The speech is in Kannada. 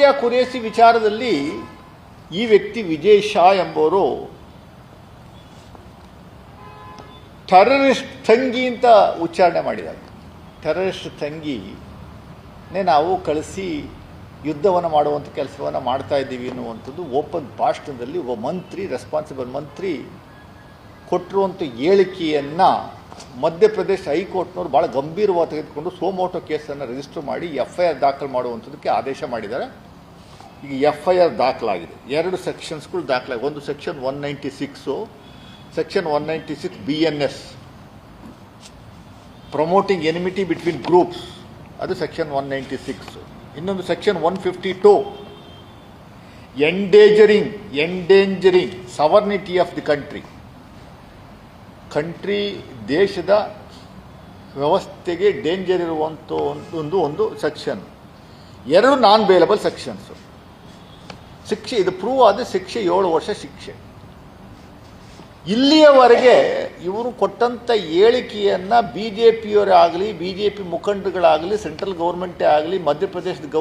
ಸೋಫಿಯಾ ಕುರೇಸಿ ವಿಚಾರದಲ್ಲಿ ಈ ವ್ಯಕ್ತಿ ವಿಜಯ್ ಶಾ ಎಂಬವರು ಟೆರರಿಸ್ಟ್ ತಂಗಿ ಅಂತ ಉಚ್ಚಾರಣೆ ಮಾಡಿದ್ದಾರೆ. ಟೆರರಿಸ್ಟ್ ತಂಗಿನೇ ನಾವು ಕಳಿಸಿ ಯುದ್ಧವನ್ನು ಮಾಡುವಂಥ ಕೆಲಸವನ್ನು ಮಾಡ್ತಾ ಇದ್ದೀವಿ ಅನ್ನುವಂಥದ್ದು ಓಪನ್ ಭಾಷಣದಲ್ಲಿ ಒಬ್ಬ ಮಂತ್ರಿ ರೆಸ್ಪಾನ್ಸಿಬಲ್ ಮಂತ್ರಿ ಕೊಟ್ಟಿರುವಂಥ ಹೇಳಿಕೆಯನ್ನು ಮಧ್ಯಪ್ರದೇಶ ಹೈಕೋರ್ಟ್ನವರು ಭಾಳ ಗಂಭೀರವಾಗಿ ತೆಗೆದುಕೊಂಡು ಸೋಮೋಟೋ ಕೇಸನ್ನು ರಿಜಿಸ್ಟರ್ ಮಾಡಿ ಎಫ್ ಐ ಆರ್ ದಾಖಲು ಮಾಡುವಂಥದ್ದಕ್ಕೆ ಆದೇಶ ಮಾಡಿದ್ದಾರೆ. ಈಗ ಎಫ್ ಐ ಆರ್ ದಾಖಲಾಗಿದೆ. ಎರಡು ಸೆಕ್ಷನ್ಸ್ಗಳು ದಾಖಲಾಗಿದೆ. ಒಂದು section one ninety six section one ninety six B N S promoting enmity between groups ಅದು ಸೆಕ್ಷನ್ ಒನ್ ನೈಂಟಿ ಸಿಕ್ಸ್ ಇನ್ನೊಂದು section one fifty two endangering endangering sovereignty of the country country ದೇಶದ ವ್ಯವಸ್ಥೆಗೆ ಡೇಂಜರ್ ಇರುವಂಥ ಒಂದು ಒಂದು ಸೆಕ್ಷನ್ ಎರಡು ನಾನ್ ಬೇಲಬಲ್ ಸೆಕ್ಷನ್ಸು ಶಿಕ್ಷೆ, ಇದು ಪ್ರೂವ್ ಆದ ಶಿಕ್ಷೆ, ಏಳು ವರ್ಷ ಶಿಕ್ಷೆ. ಇಲ್ಲಿಯವರೆಗೆ ಇವರು ಕೊಟ್ಟಂಥ ಹೇಳಿಕೆಯನ್ನು ಬಿ ಜೆ ಪಿಯವರೇ ಆಗಲಿ ಬಿ ಜೆ ಪಿ ಮುಖಂಡರುಗಳಾಗಲಿ ಸೆಂಟ್ರಲ್ ಗೌರ್ಮೆಂಟೇ ಆಗಲಿ ಮಧ್ಯಪ್ರದೇಶದ